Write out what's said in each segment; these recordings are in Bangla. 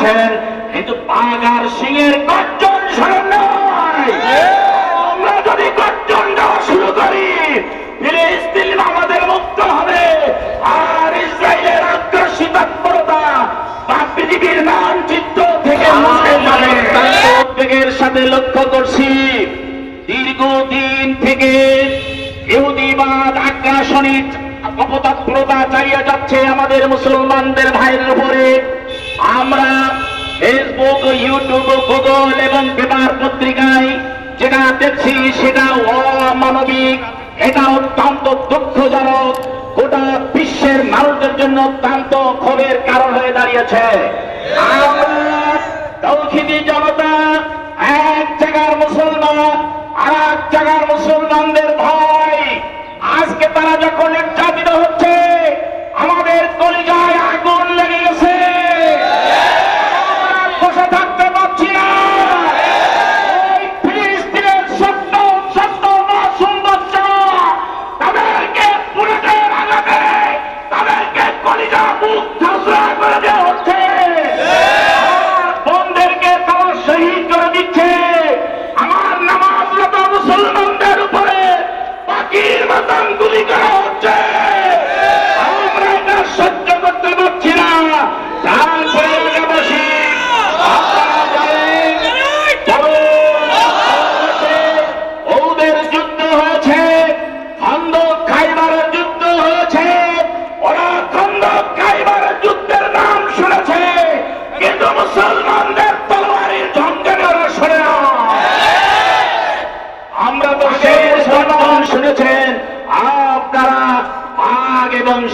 শুনেছেন কিন্তু বাঘ আর সিংহের গর্জন নয় আমরা যদি গর্জন দেওয়া শুরু করি ফিলিস্তিন আমাদের মুক্ত হবে আর ইসরায়েলের আগ্রাসী তৎপরতা বা পৃথিবীর মানচিত্র থেকে উদ্বেগের সাথে লক্ষ্য করছি। দীর্ঘদিন থেকে ইহুদিবাদ আগ্রাসনী অপতৎপরতা চালিয়ে যাচ্ছে আমাদের মুসলমানদের ভাইয়ের উপরে। আমরা ফেসবুক, ইউটিউব, গুগল এবং পেপার পত্রিকায় যেটা দেখছি সেটা অমানবিক। এটা অত্যন্ত দুঃখজনক। গোটা বিশ্বের মানুষদের জন্য অত্যন্ত ক্ষোভের কারণ হয়ে দাঁড়িয়েছে। জনতা এক জায়গার মুসলমান আর এক জায়গার মুসলমানদের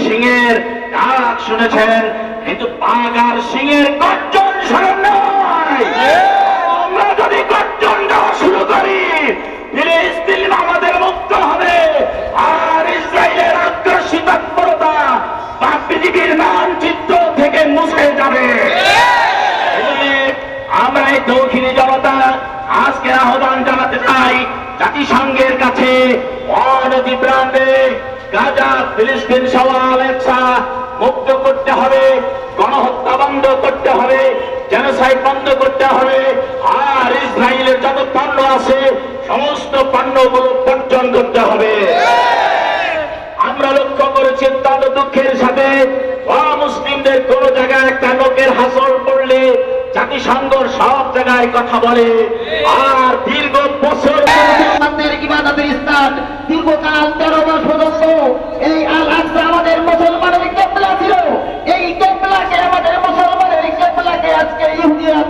সিংহের ডাক শুনেছেন, কিন্তু বাঘ আর সিংহের গর্জন আমরা যদি গর্জন দেওয়া শুরু করি, ফিলিস্তিন আমাদের মুক্ত হবে, আর ইসরায়েলের আগ্রাসী তৎপরতা বা পৃথিবীর ফিলিস্তিন সহ আলেক্সা মুক্ত করতে হবে, গণহত্যা বন্ধ করতে হবে জেনোসাইড বন্ধ করতে হবে। আর ইসরায়েলের যত পণ্য আছে, সমস্ত পণ্যগুলো বর্জন করতে হবে। আমরা লক্ষ্য করেছি অত্যন্ত দুঃখের সাথে মুসলিমদের কোন জায়গায় একটা লোকের হাসল করলে জাতিসংঘ সব জায়গায় কথা বলে। আর দীর্ঘ বছর ইবাদতের স্থান দীর্ঘকাল তেরো মাস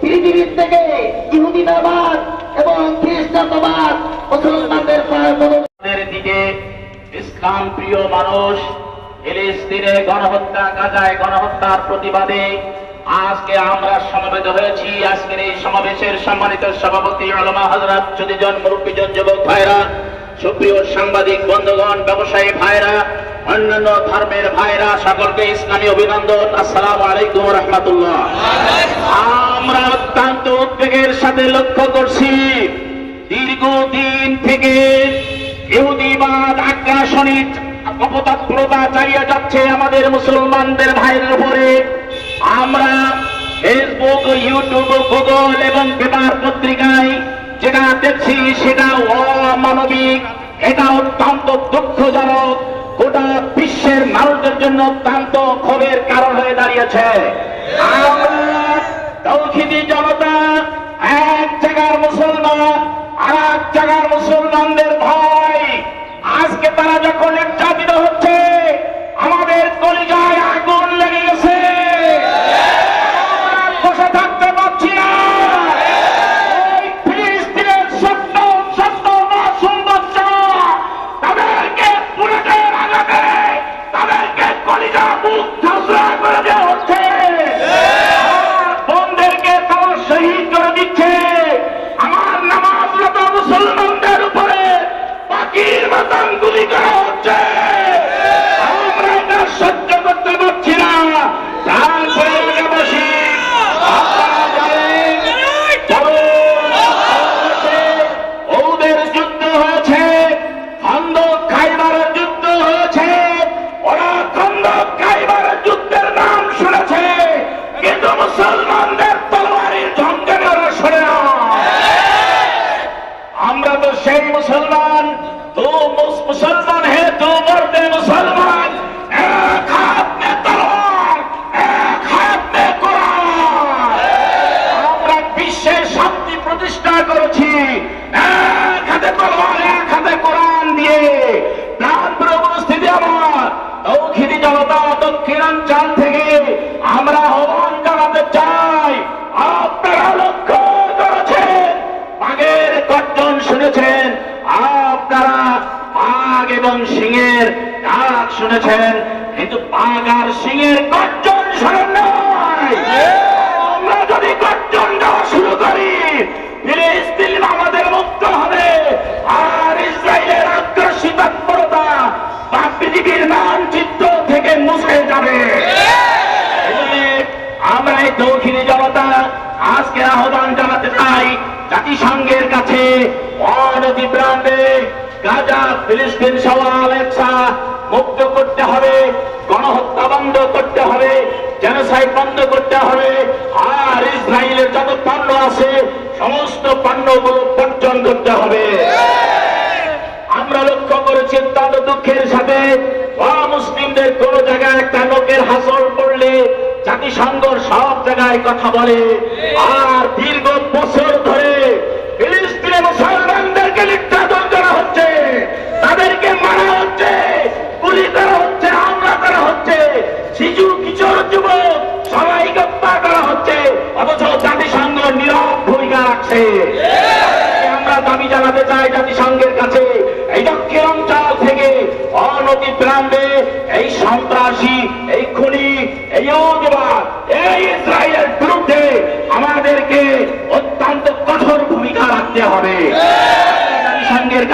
পৃথিবীর থেকে ইহুদিবাদ এবং খ্রিস্টানবাদ মুসলমানদের আমাদের দিকে ইসলাম প্রিয় মানুষ, ফিলিস্তিনে গণহত্যা, গাজায় গণহত্যার প্রতিবাদে আজকে আমরা সমবেত হয়েছি। আজকের এই সমাবেশের সম্মানিত সভাপতি আলমা হজরত চুদিজন মুরব্বীজন যুবক ভাইরা, সুপ্রিয় সাংবাদিক বন্ধুগণ, ব্যবসায়ী ভাইরা, অন্যান্য ধর্মের ভাইরা, সকলকে ইসলামী অভিনন্দন। আসসালাম আলাইকুম রহমতুল্লাহ। আমরা অত্যন্ত উদ্বেগের সাথে লক্ষ্য করছি, দীর্ঘদিন থেকে ইহুদিবাদ আগ্রাসনী অপতৎপরতা চালিয়ে যাচ্ছে আমাদের মুসলমানদের ভাইয়ের উপরে। আমরা ফেসবুক, ইউটিউব, গুগল এবং পেপার পত্রিকায় যেটা দেখছি, সেটা অমানবিক। এটা অত্যন্ত দুঃখজনক। গোটা বিশ্বের মানুষদের জন্য অত্যন্ত ক্ষোভের কারণ হয়ে দাঁড়িয়েছে। আমরা তৌহিদি জনতা শুনেছেন, কিন্তু বাঘ আর সিংহের গর্জন নয়। আমরা যদি গর্জন দেওয়া শুরু করি, ফিলিস্তিন আমাদের মুক্ত হবে। আর ইসরায়েলের আগ্রাসী তৎপরতা বা পৃথিবীর মানচিত্র থেকে মুছে যাবে। আমরা এই দক্ষিণী জনতা আজকে আহ্বান জানাতে চাই, জাতিসংঘের কাছে অনতি প্রান্তে গাজা ফিলিস্তিন সহ আলেক্সা মুক্ত করতে হবে, গণহত্যা বন্ধ করতে হবে জেনোসাইড বন্ধ করতে হবে, আর ইসরায়েলের যত পণ্য আছে, সমস্ত পণ্যগুলো বর্জন করতে হবে। আমরা লক্ষ্য করেছি অত্যন্ত দুঃখের সাথে মুসলিমদের কোন জায়গায় একটা লোকের হাসল পড়লে জাতিসংঘ সব জায়গায় কথা বলে, আর দীর্ঘ বছর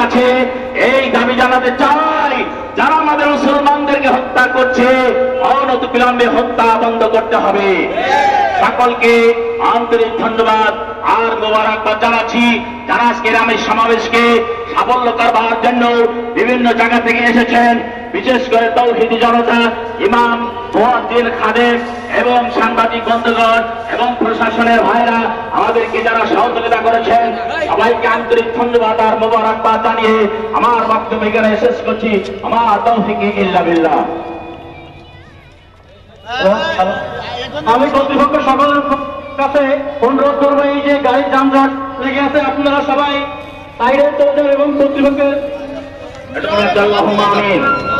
কাছে এই দাবি জানাতে চাই। যারা আমাদের মুসলমানদেরকে হত্যা করছে অনত বিলম্বে হত্যা বন্ধ করতে হবে। সকলকে আন্তরিক ধন্যবাদ। আর মোবারকবাদ জানাচ্ছি, যারা আজকের আমি সমাবেশকে সাফল্য করবার জন্য বিভিন্ন জায়গা থেকে এসেছেন, বিশেষ করে তৌহিদি জনতা, ইমাম মোয়াদ্দিন খাদেম এবং সাংবাদিক বন্ধুগণ এবং প্রশাসনের ভাইরা, আমাদেরকে যারা সহযোগিতা করেছেন, সবাইকে আন্তরিক ধন্যবাদ আর মোবারকবাদ জানিয়ে আমার বক্তব্য এখানে শেষ করছি। আমার তৌফিকে ইল্লা বিল্লাহ। আমি কর্তৃপক্ষ সকলের কাছে অনুরোধ করব এই যে গাড়ির যানজট লেগে আছে আপনারা সবাই সাইডে চলে এবং কর্তৃপক্ষের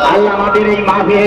আল্লাহ আমাদের এই মাঝে